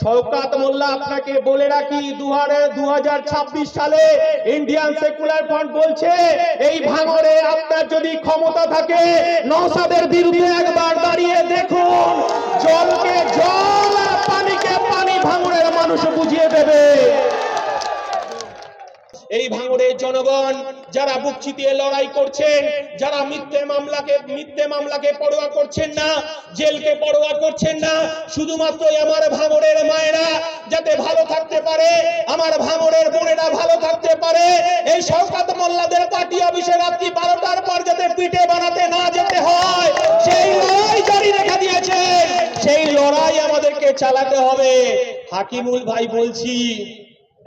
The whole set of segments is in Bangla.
শওকাত মোল্লা, আপনাকে বলে রাখি দু হাজার ছাব্বিশ সালে ইন্ডিয়ান সেকুলার ফ্রন্ট বলছে, এই ভাঙরে আপনার যদি ক্ষমতা থাকে নসাদের বিরুদ্ধে একবার দাঁড়িয়ে দেখুন। জলকে জল পানিকে পানি ভাঙরের মানুষ বুঝিয়ে দেবে। এই ভাঙড়ের জনগণ যারা বুক চিতিয়ে লড়াই করছেন, যারা মিথ্যে মামলাকে মিথ্যে মামলাকে পড়োয়া করছেন না, জেলকে পড়োয়া করছেন না শুধুমাত্র আমার ভাঙড়ের মায়েরা যাতে ভালো থাকতে পারে, আমার ভাঙড়ের বোনেরা ভালো থাকতে পারে, এই শওকাত মোল্লাদের পার্টি অফিসে রাত্রি বারোটার পর যাতে পিঠে বানাতে না যেতে হয়, সেই লড়াই জারি রেখে দিয়েছে সেই লড়াই আমাদেরকে চালাতে হবে। হাকিমুল ভাই বলছি,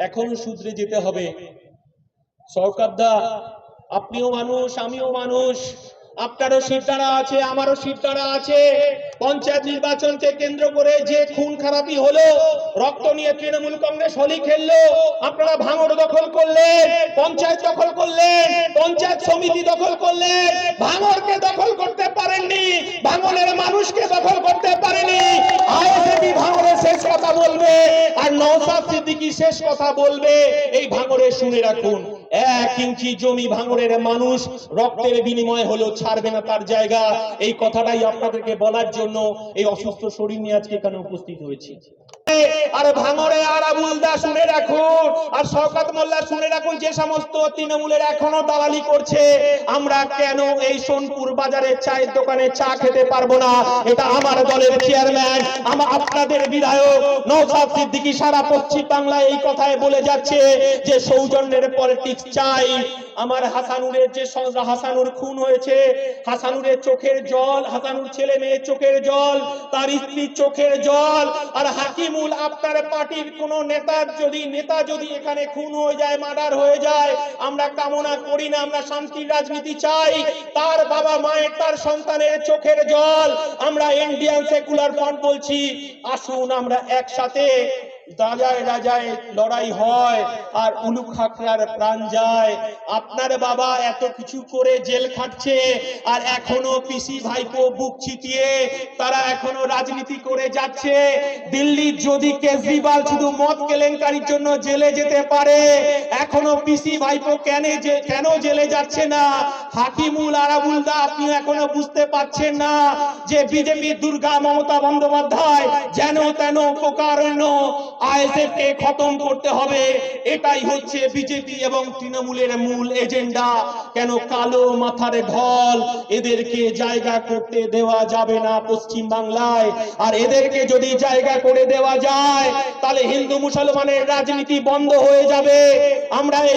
এখনও শুধরে যেতে হবে। সরকারদা আপনিও মানুষ, আমিও মানুষ। আপনারও সিদ্ধারা আছে, আমারও সিদ্ধারা আছে। পঞ্চায়েত নির্বাচনকে কেন্দ্র করে যে খুন খারাপি হলো, রক্ত নিয়ে তৃণমূল কংগ্রেস হোলি খেললো, আপনারা ভাঙড় দখল করলেন, পঞ্চায়েত দখল করলেন, পঞ্চায়েত সমিতি দখল করলেন। ভাঙড়কে দখল করতে পারেননি, ভাঙড়ের মানুষকে দখল করতে পারেনি। কথা বলবে আর নওসাব সিদ্দিকী শেষ কথা বলবে। এই ভাঙরে শুনে রাখুন, এক ইঞ্চি জমি ভাঙরের মানুষ রক্তের বিনিময় হলেও ছাড়বে না তার জায়গা। এই কথাটাই আপনাদেরকে বলার জন্য এই অসুস্থ শরীর নিয়ে আজকে এখানে উপস্থিত হয়েছি। আর ভাঙড়ে আর আবুলদা শুনে রাখুন আর শওকাত মোল্লা শুনে রাখুন যে সমস্ত তৃণমূলের এখনও দালালি করছে। আমরা কেন এই সোনপুর বাজারে চায়ের দোকানে চা খেতে পারব না? এটা আমার দলের চেয়ারম্যান আমার আপনাদের বিধায়ক নৌসাদ সিদ্দিকী সারা পশ্চিম বাংলায় এই কথায় বলে যাচ্ছে যে সৌজন্যের পলিটিক্স চাই। আমার হাসানুরের যে হাসানুর খুন হয়েছে, হাসানুরের চোখের জল, হাসানুর ছেলে মেয়ের চোখের জল, তার স্ত্রীর চোখের জল, আর হাকিমুল আপনার পার্টির কোন নেতার যদি, নেতা যদি এখানে খুন হয়ে যায়, মার্ডার হয়ে যায়, আমরা কামনা করি না, আমরা শান্তির রাজনীতি চাই। তার বাবা মায়ের, তার সন্তানের চোখের জল, আমরা ইন্ডিয়ান সেকুলার ফ্রন্ট বলছি। আসুন আমরা একসাথে রাজায় রাজায় লড়াই হয় আর উলুক খাকড়ার প্রাণ যায়। আপনার বাবা এত কিছু করে জেল খাটছে আর এখনও পিসি ভাইপো বুক চিতিয়ে তারা এখনও রাজনীতি করে যাচ্ছে। দিল্লির যদি কেজরিওয়াল শুধু মদ কেলেঙ্কারির জন্য জেলে যেতে পারে, এখনও পিসি ভাইপো কেন যে কেন জেলে যাচ্ছে না? হাকিমুল আরাবুলদা আপনি এখনও বুঝতে পারছেন না যে বিজেপি দুর্গা মমতা বন্দ্যোপাধ্যায় যেন তেন প্রকারণ্য আইএসএফ খতম করতে হবে। এটাই হচ্ছে বিজেপি এবং তৃণমূলের মূল এজেন্ডা। কেন কালো মাথার ঢল এদেরকে জায়গা করতে দেওয়া যাবে না পশ্চিম বাংলায় আর এদেরকে যদি জায়গা করে দেওয়া যায়, তাহলে হিন্দু মুসলমানের রাজনীতি বন্ধ হয়ে যাবে। আমরা এই